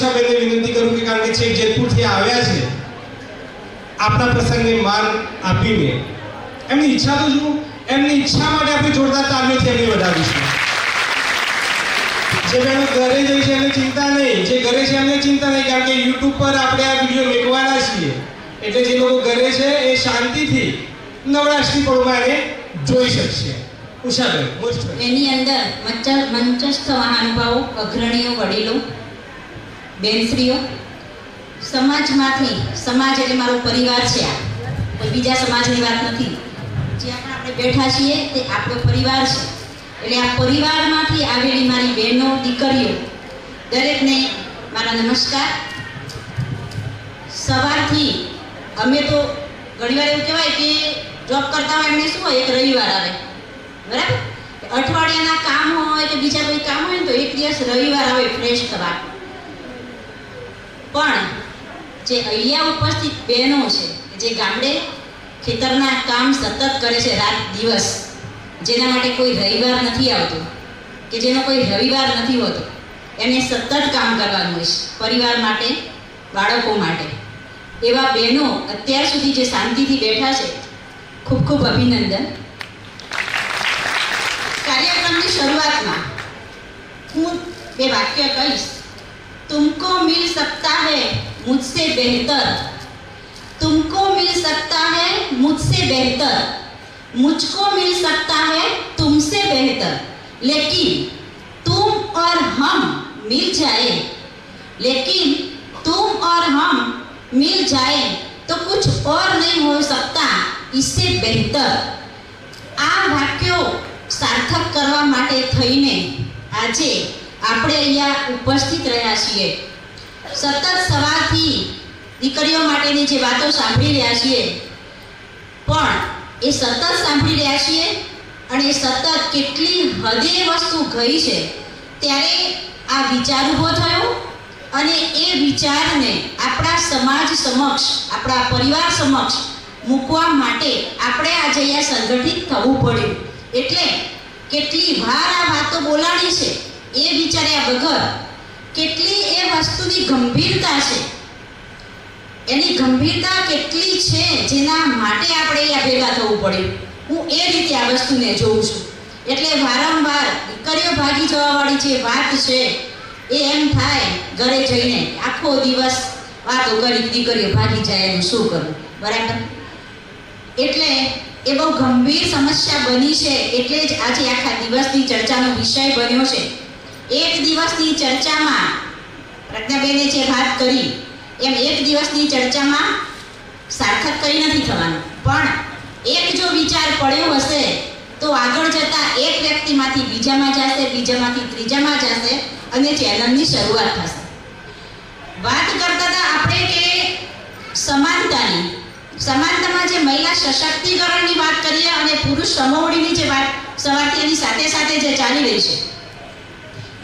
ઉષાબેનને વિનંતી કરું કે કારણ કે છેક જેતપુરથી આવ્યા છે આપણા પ્રસંગને માન આપીને એમની ઈચ્છા તો જુઓ, એમની ઈચ્છા માટે આપણે જોરદાર તાલીઓથી એમને વધારીશું જે બહેનો ઘરે જઈ છે એમને ચિંતા નહીં, જે ઘરે છે એમને ચિંતા નહીં, કારણ કે યુટ્યુબ પર આપણે આ વીડિયો મેકવાના છીએ. એટલે જે લોકો ઘરે છે એ શાંતિથી નવરાશની પળમાં એને જોઈ શકશે. એની અંદર મંચ- મંચસ્થ મહાનુભાવો અગ્રણીઓ વડીલો બેનશ્રીઓ, સમાજમાંથી, સમાજ એટલે મારો પરિવાર છે આ. કોઈ બીજા સમાજની વાત નથી. જ્યાં પણ આપણે બેઠા છીએ તે આપણો પરિવાર છે. એટલે આ પરિવારમાંથી આવેલી મારી બહેનો, દીકરીઓ, દરેકને મારા નમસ્કાર. સવારથી અમે તો ઘણીવાર એવું કહેવાય કે જોબ કરતા હોય એમને શું હોય, એક રવિવાર આવે. બરાબર? અઠવાડિયાના કામ હોય કે બીજા કોઈ કામ હોય ને તો એક દિવસ રવિવાર આવે ફ્રેશ થવા પણ જે અહીંયા ઉપસ્થિત બહેનો છે, જે ગામડે ખેતરના કામ સતત કરે છે રાત દિવસ, જેના માટે કોઈ રવિવાર નથી આવતો કે જેનો કોઈ રવિવાર નથી હોતો એને સતત કામ કરવાનું હોય પરિવાર માટે, બાળકો માટે. એવા બહેનો અત્યાર સુધી જે શાંતિથી બેઠા છે, ખૂબ ખૂબ અભિનંદન. કાર્યક્રમની શરૂઆતમાં હું બે વાક્ય કહીશ. तुमको मिल सकता है मुझसे बेहतर तुमको मिल सकता है मुझसे बेहतर मुझको मिल सकता है तुमसे बेहतर लेकिन तुम और हम मिल जाए लेकिन तुम और हम मिल जाए तो कुछ और नहीं हो सकता इससे बेहतर આ વાક્યો સાર્થક કરવા માટે થઈને આજે આપણે અહીંયા ઉપસ્થિત રહ્યા છીએ. સતત સવારથી દીકરીઓ માટેની જે વાતો સાંભળી રહ્યા છીએ, પણ એ સતત સાંભળી રહ્યા છીએ અને એ સતત કેટલી હદે વસ્તુ ગઈ છે, ત્યારે આ વિચાર ઊભો થયો અને એ વિચારને આપણા સમાજ સમક્ષ, આપણા પરિવાર સમક્ષ મૂકવા માટે આપણે આજે અહીંયા સંગઠિત થવું પડ્યું. એટલે કેટલી વાર આ વાતો બોલાણી છે એ વિચાર્યા વગર કેટલી એ વસ્તુની ગંભીરતા છે. એની ગંભીરતા કેટલી છે જેના માટે આપણે અહીંયા ભેગા થવું પડ્યું હું એ રીતે આ વસ્તુને જોઉં છું. એટલે વારંવાર દીકરીઓ ભાગી જવાવાળી જે વાત છે, એ એમ થાય ઘરે જઈને આખો દિવસ વાતો કરી દીકરીઓ ભાગી જાય એનું શું કરવું બરાબર? એટલે એ બહુ ગંભીર સમસ્યા બની છે. એટલે જ આજે આખા દિવસની ચર્ચાનો વિષય બન્યો છે. એક દિવસની ચર્ચામાં પ્રજ્ઞાબેને જે વાત કરી, એમ એક દિવસની ચર્ચામાં સાર્થક કંઈ નથી થવાનું. પણ એક જો વિચાર પડ્યો હશે, તો આગળ જતાં એક વ્યક્તિમાંથી બીજામાં જશે, બીજામાંથી ત્રીજામાં જશે અને ચેનલની શરૂઆત થશે. વાત કરતા હતા આપણે કે સમાનતાની. સમાનતામાં જે મહિલા સશક્તિકરણની વાત કરીએ અને પુરુષ સમોવડીની જે વાત સવારથી એની સાથે સાથે જે ચાલી રહી છે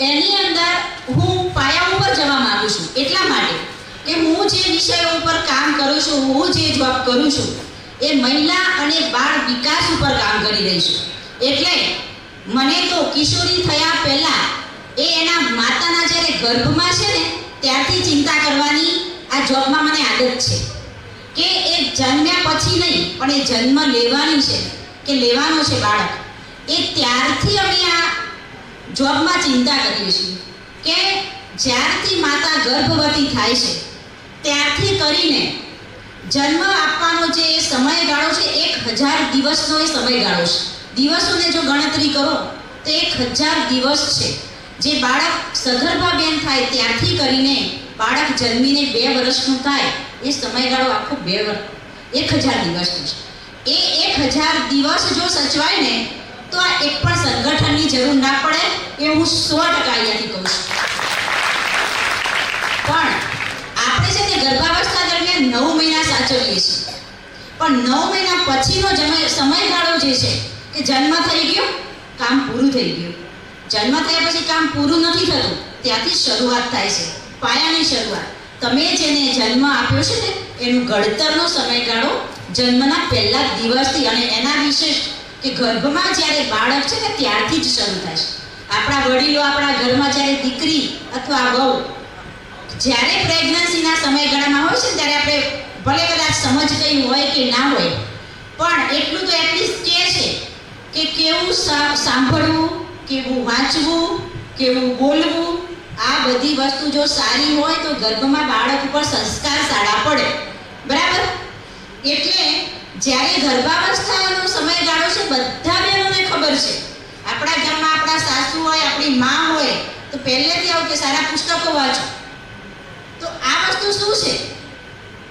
એની અંદર હું પાયા ઉપર જવા માંગુ છું, એટલા માટે કે હું જે વિષયો ઉપર કામ કરું છું, હું જે જોબ કરું છું, એ મહિલા અને બાળ વિકાસ ઉપર કામ કરી રહી છું. એટલે મને તો કિશોરી થયા પહેલાં એ એના માતાના જ્યારે ગર્ભમાં છે ને, ત્યારથી ચિંતા કરવાની આ જોબમાં મને આદત છે. કે એ જન્મ્યા પછી નહીં, પણ એ જન્મ લેવાની છે, કે લેવાનો છે બાળક. એ ત્યારથી અમે આ જોબમાં ચિંતા કરીએ છીએ કે જ્યારથી માતા ગર્ભવતી થાય છે, ત્યારથી કરીને જન્મ આપવાનો જે સમયગાળો છે, એક હજાર દિવસનો એ સમયગાળો છે. દિવસોને જો ગણતરી કરો, તો એક હજાર દિવસ છે. જે બાળક સગર્ભા બેન થાય ત્યારથી કરીને બાળક જન્મીને બે વર્ષનું થાય, એ સમયગાળો આખો બે વર્ષ એક હજાર દિવસનો છે. એ એક હજાર દિવસ જો સચવાય ને તો આ એક પણ સંગઠનની જરૂર ના પડે એ હું સો ટકા અહીંયાથી કહું છું. પણ આપણે છે ને ગર્ભાવસ્થા દરમિયાન નવ મહિના સાચવીએ છીએ. પણ નવ મહિના પછીનો સમયગાળો જે છે કે જન્મ થઈ ગયો, કામ પૂરું થઈ ગયું. જન્મ થયા પછી કામ પૂરું નથી થતું, ત્યાંથી શરૂઆત થાય છે, પાયાની શરૂઆત. તમે જેને જન્મ આપ્યો છે ને, એનું ઘડતરનો સમયગાળો જન્મના પહેલા દિવસથી અને એના વિશેષ કે ગર્ભમાં જ્યારે બાળક છે ને ત્યારથી જ શરૂ થાય છે. આપણા વડીલો આપણા ઘરમાં જ્યારે દીકરી અથવા વહુ જ્યારે પ્રેગ્નન્સીના સમયગાળામાં હોય છે ત્યારે આપણે ભલે કદાચ સમજ કઈ હોય કે ના હોય, પણ એટલું તો એટલીસ્ટ કહે છે કે કેવું સાંભળવું, કેવું વાંચવું, કેવું બોલવું, આ બધી વસ્તુ જો સારી હોય તો ગર્ભમાં બાળક ઉપર સંસ્કાર સારા પડે. બરાબર? એટલે જ્યારે ગર્ભાવસ્થાનો સમયગાળો છે, બધા બહેનોને ખબર છે. આપણા ઘરમાં આપણા સાસુ હોય, આપણી મા હોય, તો પહેલેથી આવું કે સારા પુસ્તકો વાંચો. તો આ વસ્તુ શું છે?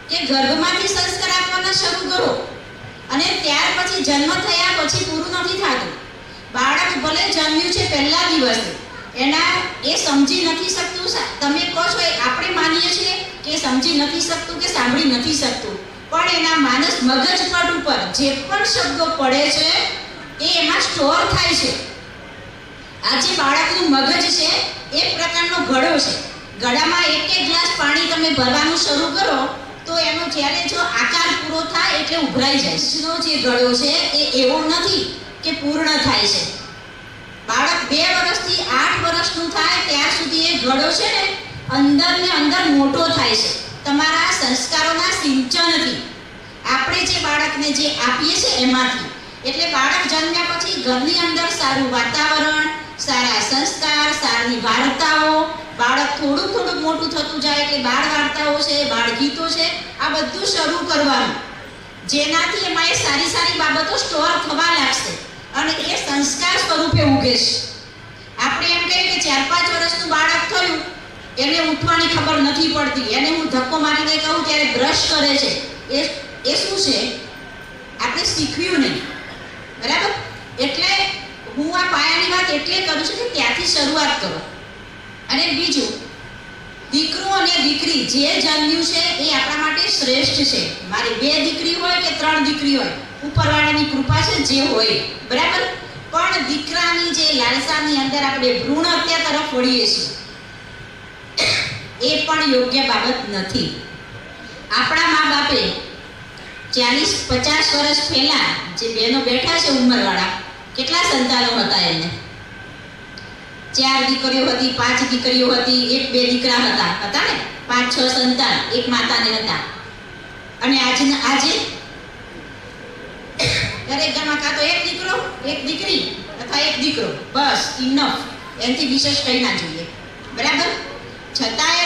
કે ગર્ભમાંથી સંસ્કાર આપવાના શરૂ કરો અને ત્યાર પછી જન્મ થયા પછી પૂરું નથી થતું. બાળક ભલે જન્મ્યું છે પહેલા દિવસે, એના એ સમજી નથી શકતું તમે કહો છો આપણે માનીએ છીએ કે સમજી નથી શકતું કે સાંભળી નથી શકતું. પણ એના માનસ મગજ પટ ઉપર જે પણ શબ્દો પડે છે, એ એમાં સ્ટોર થાય છે. આ જે બાળકનું મગજ છે, એ પ્રકારનો ઘડો છે. ઘડામાં એક એક ગ્લાસ પાણી તમે ભરવાનું શરૂ કરો, તો એનો જ્યારે જો આકાર પૂરો થાય એટલે ઉભરાઈ જાય. નો જે ઘડો છે, એ એવો નથી કે પૂર્ણ થાય છે. બાળક બે વર્ષથી આઠ વર્ષનું થાય, ત્યાં સુધી એ ઘડો છે ને, અંદર ને અંદર મોટો થાય છે. તમારા સંસ્કારોના સિંચનથી આપણે જે બાળકને જે આપીએ છીએ એમાંથી, એટલે બાળક જન્મ્યા પછી ઘરની અંદર સારું વાતાવરણ, સારા સંસ્કાર, સારી વાર્તાઓ, બાળક થોડુંક થોડુંક મોટું થતું જાય એટલે બાળ વાર્તાઓ છે, બાળ ગીતો છે, આ બધું શરૂ કરવાનું. જેનાથી એમાં એ સારી સારી બાબતો સ્ટોર થવા લાગશે અને એ સંસ્કાર સ્વરૂપે ઉગે આપણે એમ કહીએ કે ચાર પાંચ વર્ષનું બાળક થયું એને ઉઠવાની ખબર નથી પડતી. એને હું ધક્કો મારીને કહું ત્યારે બ્રશ કરે છે. એ એ શું છે? આપણે શીખવ્યું નહીં. બરાબર? એટલે હું આ પાયાની વાત એટલે કરું છું કે ત્યાંથી શરૂઆત કરો. અને બીજું, દીકરો અને દીકરી જે જન્મ્યું છે એ આપણા માટે શ્રેષ્ઠ છે. મારી બે દીકરી હોય કે ત્રણ દીકરી હોય? ઉપરવાળાની કૃપા છે જે હોય. બરાબર? પણ દીકરાની જે લાલસાની અંદર આપણે ભ્રૂણ હત્યા તરફ વળીએ છીએ. એ પણ યોગ્ય બાબત નથી. આપણા મા બાપે ચાલીસ પચાસ વર્ષ પહેલા જે બહેનો બેઠા છે ઉંમરવાળા, કેટલા સંતાનો હતા એને ચાર દીકરીઓ હતી, પાંચ દીકરીઓ હતી, એક બે દીકરા હતા હતા ને? પાંચ, છ સંતાન, એક માતાને હતા. અને આજના, આજે દરેક ઘરમાં કાં તો એક દીકરો, એક દીકરી, અથવા એક દીકરો. બસ ઇનફ એનાથી વિશેષ કંઈ ના જોઈએ. બરાબર? છતાંય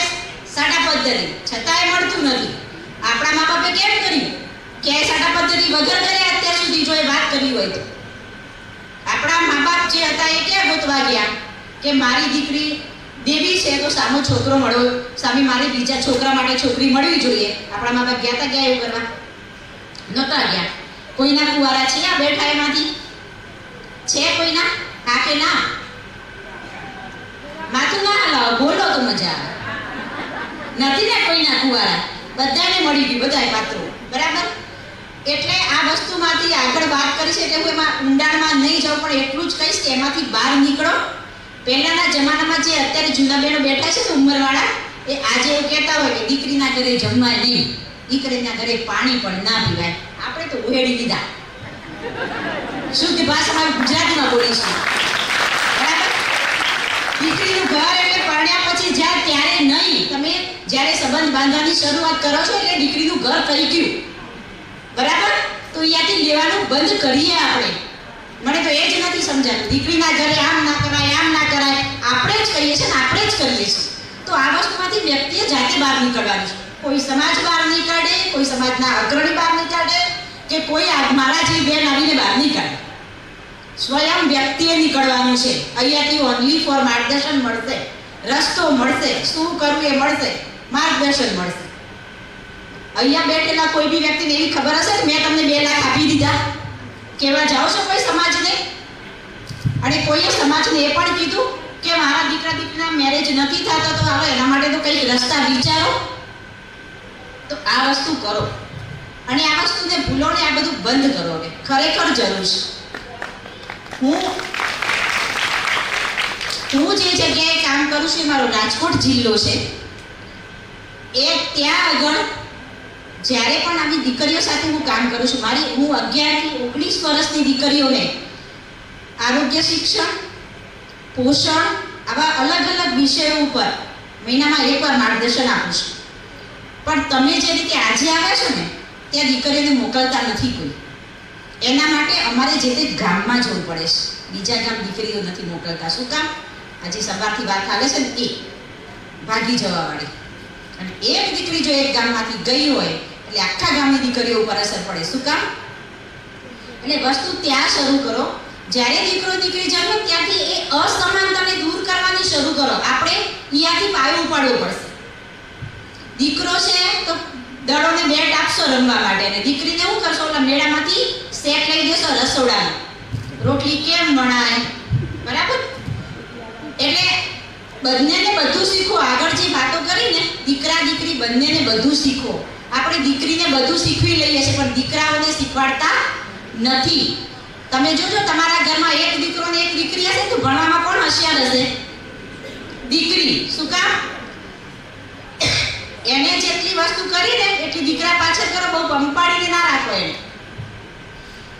સાડા પદ્ધતિ છતાંય મળતું નથી. આપણા મા બાપે કેમ કર્યું? કે સાટા પદ્ધતિ વગર કર્યા અત્યાર સુધી જો એ વાત કરવી હોય તો. આપણા મા બાપ જે હતા એ ક્યાં ગોતવા ગયા? કે મારી દીકરી દેવી છે તો સામો છોકરો મળો, સામે મારે બીજા છોકરા માટે છોકરી મળવી જોઈએ. આપણા મા બાપ ગયા તા ગયા એવું કરવા? નહોતા ગયા. કોઈના કુવારા છે આ બેઠા એમાંથી? છે કોઈના? હા કે ના. માથું ના હલાવો બોલો મજા નથી ને કોઈના કુવારા બધાને મળી ગયું બધાય પાત્રો બરાબર? એટલે આ વસ્તુમાંથી આગળ વાત કરી છે એમાં ઊંડાણમાં નહીં જાઉં પણ એટલું જ કહીશ કે એમાંથી બહાર નીકળો. પહેલાના જમાનામાં જે અત્યારે જૂના બહેનો બેઠા છે ને ઉંમરવાળા, એ આજે એવું કહેતા હોય દીકરીના ઘરે જમવા નહીં દીકરીના ઘરે પાણી પણ ના પીવાય. આપણે તો ઉહેડી લીધા. શુદ્ધ ભાષામાં ગુજરાતીમાં બોલીશું દીકરીનું ઘર એટલે પરણ્યા પછી જ્યાં ત્યારે નહીં. તમે જ્યારે સંબંધ બાંધવાની શરૂઆત કરો છો એટલે દીકરીનું ઘર થઈ ગયું. બરાબર? તો અહીંયાથી લેવાનું બંધ કરીએ આપણે. મને તો એ જ નથી સમજાતું. દીકરીના ઘરે આમ ના કરાય, આમ ના કરાય. આપણે જ કહીએ છીએ ને આપણે જ કરીએ છીએ. તો આ વસ્તુમાંથી વ્યક્તિએ જાતે બહાર નીકળવાનું છે. કોઈ સમાજ બહાર નીકળે, કોઈ સમાજના અગ્રણી બહાર નીકળે, કે કોઈ મારા જેવી બેન આવીને બહાર નીકળે. સ્વયં વ્યક્તિએ નીકળવાનું છે. અહીંયાથી ઓનલી ફોર માર્ગદર્શન મળશે. રસ્તો મળશે. શું કરવું એ મળશે. માર્ગદર્શન મળશે. અહીંયા બેઠેલા કોઈ બી વ્યક્તિને એવી ખબર હશે કે મેં તમને બે લાખ આપી દીધા? કેવા જાઓ છો કોઈ સમાજને? અને કોઈએ સમાજને એ પણ કીધું કે મારા દીકરા દીકરીના મેરેજ નથી થતા તો હવે એના માટે તો કંઈક રસ્તા વિચારો. તો આ વસ્તુ કરો. અને આ વસ્તુને ભૂલો ને આ બધું બંધ કરો કે ખરેખર જરૂર છે. હું હું જે જગ્યાએ કામ કરું છું મારો રાજકોટ જિલ્લો છે. એ ત્યાં આગળ જ્યારે પણ આવી દીકરીઓ સાથે હું કામ કરું છું, મારી હું અગિયારથી ઓગણીસ વર્ષની દીકરીઓને આરોગ્ય શિક્ષણ, પોષણ આવા અલગ અલગ વિષયો ઉપર મહિનામાં એકવાર માર્ગદર્શન આપું છું. પણ તમે જે રીતે આજે આવ્યા છો ને, ત્યાં દીકરીઓને મોકલતા નથી કોઈ. એના માટે અમારે જે તે ગામમાં જવું પડે છે. બીજા ગામ દીકરીઓ નથી મોકલતા. શું કામ? આજે સવારથી વાત ચાલે છે ને એ ભાગી જવાવાળી અને એક દીકરી જો એક ગામમાંથી ગઈ હોય, એટલે આખા ગામની દીકરીઓ ઉપર અસર પડે. શું કામ? એટલે વસ્તુ ત્યાં શરૂ કરો. જ્યારે દીકરો દીકરી જન્મે, ત્યાંથી એ અસમાનતાને દૂર કરવાની શરૂ કરો. આપણે અહીંયાથી પાયો ઉપાડવો પડશે. દીકરો છે તો દડોને બેટ આપશો રમવા માટે. અને દીકરીને શું કરશો? ઓલા મેળામાંથી સેટ લઈ જશો રસોડા રોટલી કેમ બનાય બરાબર? એટલે બંનેને બધું શીખો. આગળ જે વાતો કરી ને, દીકરા દીકરી બંનેને બધું શીખો. આપણે દીકરીને બધું શીખવી લઈએ છીએ, પણ દીકરાઓને શીખવાડતા નથી. તમે જોજો, તમારા ઘરમાં એક દીકરો ને એક દીકરી હશે તો ભણવામાં કોણ હોશિયાર હશે? દીકરી. શું કામ? એને જેટલી વસ્તુ કરી ને, એટલી દીકરા પાછળ કરો, બહુ પંપાડીને ના રાખો એને.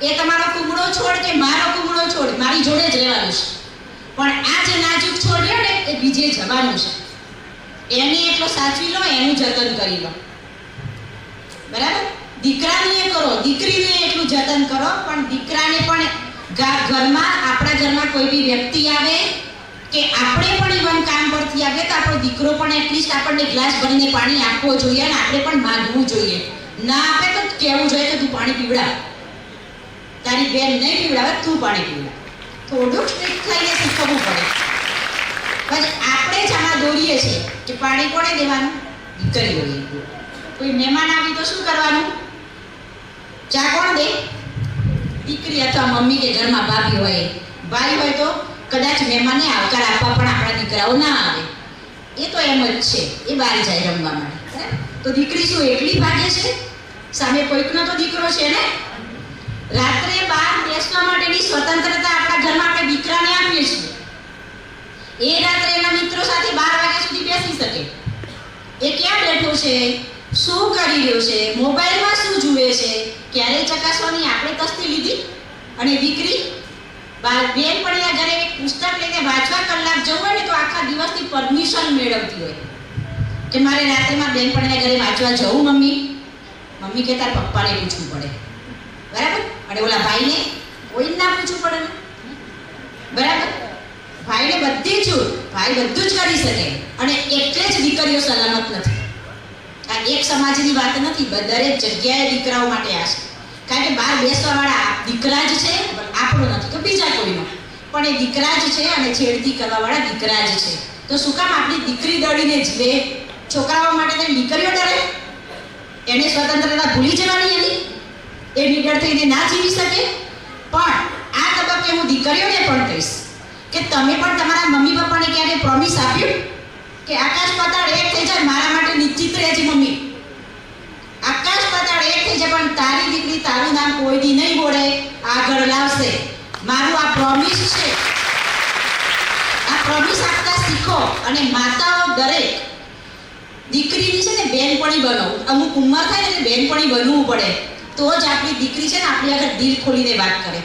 એ તમારો કુમળો છોડ કે મારો કુમળો છોડ? મારી જોડે જ રહેવાનું છે. પણ આ જે નાજુક છોડ રહ્યો ને, એ બીજે જવાનું છે. એને એટલો સાચવી લો, એનું જતન કરી લો. બરાબર? દીકરાને કરો, દીકરીને એટલું જતન કરો, પણ દીકરાને પણ ઘરમાં, આપણા ઘરમાં કોઈ બી વ્યક્તિ આવે કે આપણે પણ ઇવન કામ પરથી આવીએ, તો આપણો દીકરો પણ એટલીસ્ટ આપણને ગ્લાસ ભરીને પાણી આપવો જોઈએ અને આપણે પણ માંગવું જોઈએ. ના આપે તો કહેવું જોઈએ કે તું પાણી પીવડાવ. તારી બેન નહીં પીવડાવે, તું પાણી પીવડાવે. થોડુંક સ્ટ્રીક થઈને શીખવવું પડે. પછી આપણે જ આમાં દોરીએ છીએ કે પાણી કોણે દેવાનું? દીકરીઓએ કોઈ મહેમાન આવી તો શું કરવાનું? ચા કોણ દે? દીકરી અથવા મમ્મી કે ઘરમાં ભાભી હોય, ભાઈ હોય તો કદાચ મહેમાનને આવકાર આપવા પણ આપણા દીકરાઓ ના આવે. એ તો એમ જ છે. એ બહાર જાય રમવા માટે? તો દીકરી શું એટલી ભાગે છે? સામે કોઈકનો તો દીકરો છે ને? રાત્રે બહાર બેસવા માટેની સ્વતંત્રતા આપણા ઘરમાં આપણે દીકરાને આપીએ છીએ. એ રાત્રે એના મિત્રો સાથે બાર વાગ્યા સુધી બેસી શકે. એ ક્યાં બેઠો છે? શું કરી રહ્યો છે? મોબાઈલમાં શું જુએ છે? ક્યારે ચકાસવાની આપણે તસ્તી લીધી? અને દીકરી બેન પણ આ ઘરે પુસ્તક લઈને વાંચવા કલાક જવું હોય ને તો આખા દિવસની પરમિશન મેળવતી હોય. કે મારે રાત્રેમાં બેન પણ ઘરે વાંચવા જવું, મમ્મી? મમ્મી કે તાર પપ્પાને પૂછવું પડે. બરાબર? અને ઓલા ભાઈને કોઈ ના પૂછવું પડે બરાબર? ભાઈને બધી છૂટ ભાઈ બધું જ કરી શકે. અને એટલે જ દીકરીઓ સલામત નથી. આ એક સમાજની વાત નથી બધારે જગ્યાએ દીકરાઓ માટે આ છે. કારણ કે બહાર બેસવાવાળા દીકરા જ છે, પણ આપણો નથી, તો બીજા કોઈનો. પણ એ દીકરા જ છે અને છેડતી કરવાવાળા દીકરા જ છે. તો શું કામ આપણી દીકરી દળીને જીવે? છોકરાઓ માટે દીકરીઓ ડરે? એને સ્વતંત્રતા ભૂલી જવાની એની? એ નીડર થઈને ના જીવી શકે? પણ આ તબક્કે હું દીકરીઓને પણ કહીશ કે તમે પણ તમારા મમ્મી પપ્પાને ક્યારે પ્રોમિસ આપ્યું કે આકાશ પાતાળ એક થઈ જાય મારા માટે નિશ્ચિત રહેજે મમ્મી? આકાશ પાતાળ એક થઈ જાય પણ તારી દીકરી તારું નામ કોઈ દી નહીં બોલે, આગળ લાવશે. મારું આ પ્રોમિસ છે. આ પ્રોમિસ આપતા શીખો અને માતાઓ દરેક દીકરીની છે ને બેનપણી બનો અમુક ઉંમર થાય ને બેનપણી બનવું પડે. તો જ આપણી દીકરી છે ને આપણી આગળ દિલ ખોલીને વાત કરે.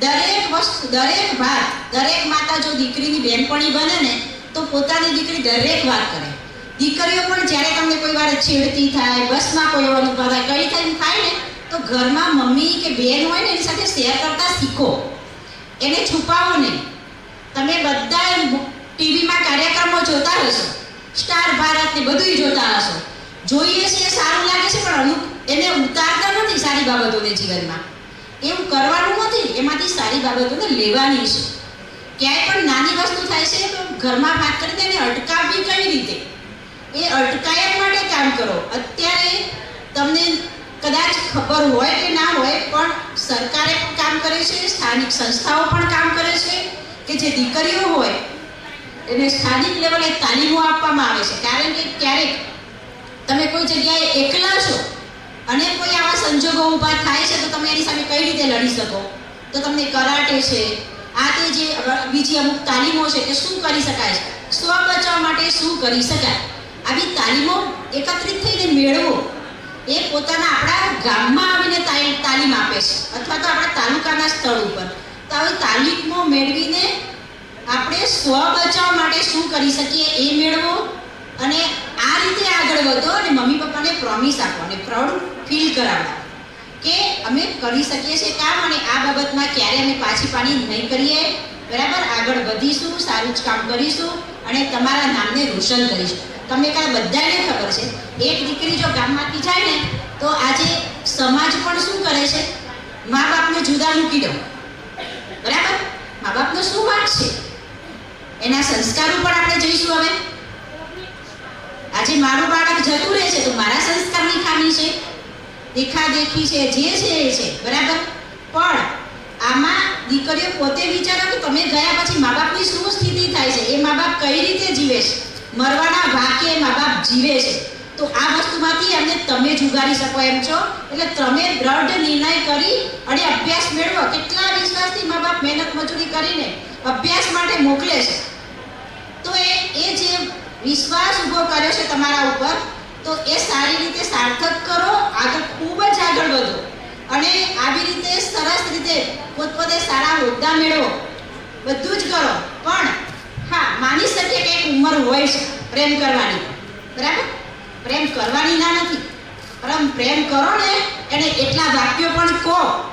દરેક વસ્તુ, દરેક વાત, દરેક માતા જો દીકરીની બેનપણી બને ને, તો પોતાની દીકરી દરેક વાત કરે. દીકરીઓ પણ જ્યારે તમને કોઈ વાર છેડતી થાય, બસમાં કોઈ અનુભવ થાય કઈ થાય થાય ને, તો ઘરમાં મમ્મી કે બેન હોય ને, એની સાથે શેર કરતા શીખો. એને છુપાવો નહીં. તમે બધા ટીવીમાં કાર્યક્રમો જોતા હશો. સ્ટાર ભારત ને બધુંય જોતા હશો. જોઈએ છે, એ સારું લાગે છે, પણ અમુક એને ઉતારતા નથી સારી બાબતોને જીવનમાં. એવું કરવાનું નથી, એમાંથી સારી બાબતોને લેવાની છે. ક્યાંય પણ નાની વસ્તુ થાય છે, તો ઘરમાં વાત કરી તેને અટકાવવી કઈ રીતે? એ અટકાયત માટે કામ કરો. અત્યારે તમને કદાચ ખબર હોય કે ના હોય, પણ સરકારે પણ કામ કરે છે, સ્થાનિક સંસ્થાઓ પણ કામ કરે છે, કે જે દીકરીઓ હોય, એને સ્થાનિક લેવલે તાલીમો આપવામાં આવે છે. કારણ કે ક્યારેક તમે કોઈ જગ્યાએ એકલા છો અને કોઈ આવા સંજોગો ઊભા થાય છે, તો તમે એની સામે કઈ રીતે લડી શકો? તો તમને કરાટે છે, આ તે જે બીજી અમુક તાલીમો છે કે શું કરી શકાય છે? સ્વ બચાવ માટે શું કરી શકાય? આવી તાલીમો એકત્રિત થઈને મેળવો. એ પોતાના આપણા ગામમાં આવીને તાલી- તાલીમ આપે છે, અથવા તો આપણા તાલુકાના સ્થળ ઉપર. તો આવી તાલીમો મેળવીને આપણે સ્વ બચાવ માટે શું કરી શકીએ? એ મેળવો. અને આ રીતે આગળ વધો અને મમ્મી પપ્પાને પ્રોમિસ આપો અને પ્રાઉડ ફીલ કરાવો કે અમે કરી શકીએ છીએ કામ અને આ બાબતમાં ક્યારે અમે પાછી પાણી નહીં કરીએ. બરાબર? આગળ વધીશું, સારું જ કામ કરીશું અને તમારા નામને રોશન કરીશું. તમને કાં બધાને ખબર છે, એક દીકરી જો ગામમાંથી જાય ને, તો આજે સમાજ પણ શું કરે છે? મા બાપને જુદા મૂકી દો. બરાબર? મા બાપનો શું વાંક છે? એના સંસ્કારો પણ આપણે જોઈશું આજે મારું બાળક જતું રહે છે, તો મારા સંસ્કારની ખામી છે. દેખાદેખી છે, જે છે એ છે, બરાબર? પણ આમાં દીકરીઓ પોતે વિચારો કે તમે ગયા પછી મા બાપની શું સ્થિતિ થાય છે? એ મા બાપ કઈ રીતે જીવે છે? મરવાના વાકે મા બાપ જીવે છે. તો આ વસ્તુમાંથી એમને તમે જુગારી શકો એમ છો? એટલે તમે દ્રઢ નિર્ણય કરી અને અભ્યાસ મેળવો. કેટલા વિશ્વાસથી મા બાપ મહેનત મજૂરી કરીને અભ્યાસ માટે મોકલે છે? તો એ એ જે વિશ્વાસ ઊભો કર્યો છે તમારા ઉપર, તો એ સારી રીતે સાર્થક કરો, આગળ ખૂબ જ આગળ વધો. અને આવી રીતે સરસ રીતે પોતપોતે સારા હોદ્દા મેળવો. બધું જ કરો. પણ, હા, માની શકીએ કે એક ઉંમર હોય છે પ્રેમ કરવાની. બરાબર? પ્રેમ કરવાની ના નથી. પરમ પ્રેમ કરો ને, એને એટલા વાક્યો પણ કહો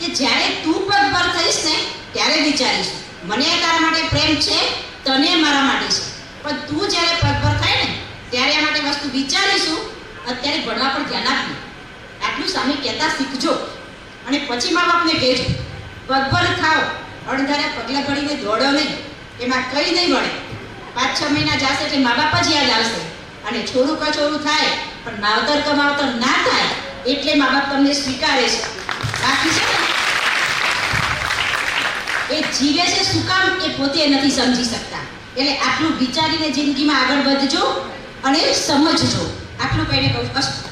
કે જ્યારે તું પગ પર થઈશ ને, ત્યારે વિચારીશ, મને તારા માટે પ્રેમ છે, તને મારા માટે છે. પણ તું જ્યારે પગભર થાય ને, ત્યારે આ માટે વસ્તુ વિચારીશું, અત્યારે ભણવા પર ધ્યાન આપવું આટલું સામે કહેતા શીખજો અને પછી મા બાપને કહેજો, પગભર થાવ અણધારે પગલાં ભરીને દોડો નહીં. એમાં કંઈ નહીં મળે પાંચ છ મહિના જશે એટલે મા બાપ જ યાદ આવશે. અને છોરું કછોરું થાય, પણ માવતર કમાવતર ના થાય, એટલે મા બાપ તમને સ્વીકારે છે. બાકી છે એ જીવે છે શું કામ એ પોતે નથી સમજી શકતા. એટલે આટલું વિચારીને જિંદગીમાં આગળ વધજો અને સમજજો. આટલું કહીને કહું